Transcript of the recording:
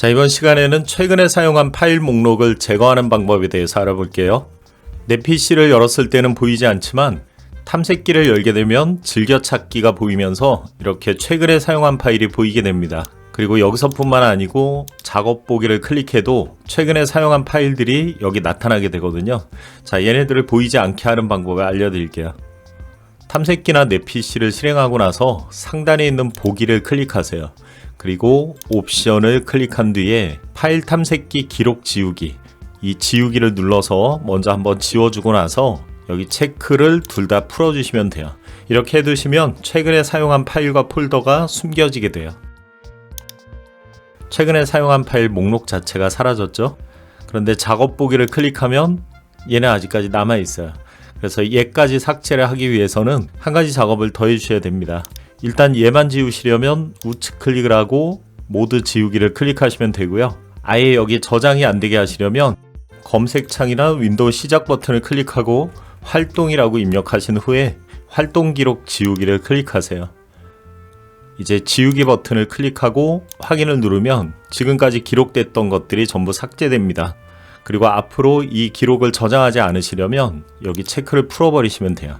자, 이번 시간에는 최근에 사용한 파일 목록을 제거하는 방법에 대해서 알아볼게요. 내 PC를 열었을 때는 보이지 않지만 탐색기를 열게 되면 즐겨찾기가 보이면서 이렇게 최근에 사용한 파일이 보이게 됩니다. 그리고 여기서뿐만 아니고 작업 보기를 클릭해도 최근에 사용한 파일들이 여기 나타나게 되거든요. 자, 얘네들을 보이지 않게 하는 방법을 알려드릴게요. 탐색기나 내 PC를 실행하고 나서 상단에 있는 보기를 클릭하세요. 그리고 옵션을 클릭한 뒤에 파일 탐색기 기록 지우기 이 지우기를 눌러서 먼저 한번 지워주고 나서 여기 체크를 둘 다 풀어주시면 돼요. 이렇게 해두시면 최근에 사용한 파일과 폴더가 숨겨지게 돼요. 최근에 사용한 파일 목록 자체가 사라졌죠. 그런데 작업 보기를 클릭하면 얘는 아직까지 남아 있어요. 그래서 얘까지 삭제를 하기 위해서는 한 가지 작업을 더 해주셔야 됩니다. 일단 얘만 지우시려면 우측 클릭을 하고 모드 지우기를 클릭하시면 되고요. 아예 여기 저장이 안 되게 하시려면 검색창이나 윈도우 시작 버튼을 클릭하고 활동이라고 입력하신 후에 활동 기록 지우기를 클릭하세요. 이제 지우기 버튼을 클릭하고 확인을 누르면 지금까지 기록됐던 것들이 전부 삭제됩니다. 그리고 앞으로 이 기록을 저장하지 않으시려면 여기 체크를 풀어버리시면 돼요.